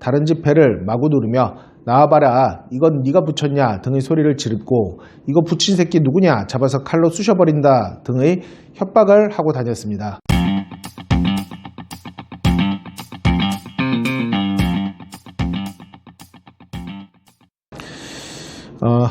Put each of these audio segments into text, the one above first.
다른 집 배를 마구 누르며 나와봐라 이건 네가 붙였냐 등의 소리를 지르고 이거 붙인 새끼 누구냐 잡아서 칼로 쑤셔버린다 등의 협박을 하고 다녔습니다. 어,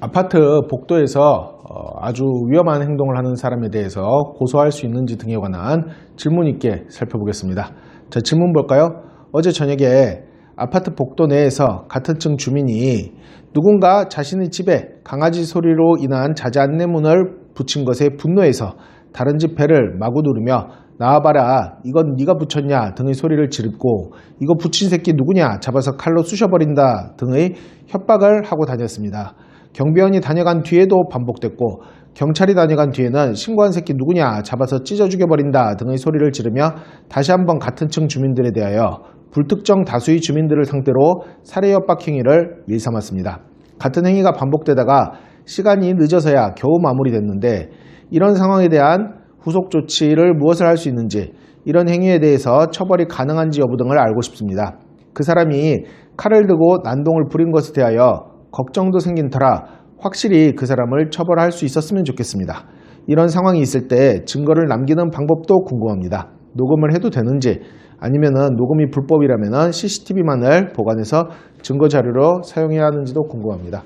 아파트 복도에서 어, 아주 위험한 행동을 하는 사람에 대해서 고소할 수 있는지 등에 관한 질문 있게 살펴보겠습니다. 자, 질문 볼까요? 어제 저녁에 아파트 복도 내에서 같은 층 주민이 누군가 자신의 집에 강아지 소리로 인한 자제 안내문을 붙인 것에 분노해서 다른 집 배를 마구 누르며 나와봐라 이건 네가 붙였냐 등의 소리를 지르고 이거 붙인 새끼 누구냐 잡아서 칼로 쑤셔버린다 등의 협박을 하고 다녔습니다. 경비원이 다녀간 뒤에도 반복됐고 경찰이 다녀간 뒤에는 신고한 새끼 누구냐 잡아서 찢어 죽여버린다 등의 소리를 지르며 다시 한번 같은 층 주민들에 대하여 불특정 다수의 주민들을 상대로 살해 협박 행위를 일삼았습니다. 같은 행위가 반복되다가 시간이 늦어서야 겨우 마무리됐는데 이런 상황에 대한 후속 조치를 무엇을 할 수 있는지 이런 행위에 대해서 처벌이 가능한지 여부 등을 알고 싶습니다. 그 사람이 칼을 들고 난동을 부린 것에 대하여 걱정도 생긴 터라 확실히 그 사람을 처벌할 수 있었으면 좋겠습니다. 이런 상황이 있을 때 증거를 남기는 방법도 궁금합니다. 녹음을 해도 되는지 아니면은 녹음이 불법이라면은 CCTV만을 보관해서 증거 자료로 사용해야 하는지도 궁금합니다.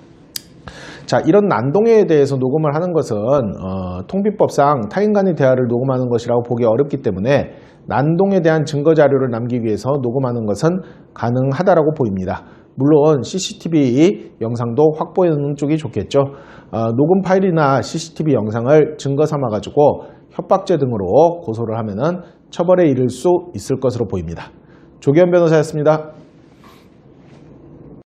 자, 이런 난동에 대해서 녹음을 하는 것은 어, 통비법상 타인 간의 대화를 녹음하는 것이라고 보기 어렵기 때문에 난동에 대한 증거 자료를 남기기 위해서 녹음하는 것은 가능하다라고 보입니다. 물론 CCTV 영상도 확보해 놓는 쪽이 좋겠죠. 어, 녹음 파일이나 CCTV 영상을 증거 삼아 가지고 협박죄 등으로 고소를 하면은 처벌에 이를 수 있을 것으로 보입니다. 조기현 변호사였습니다.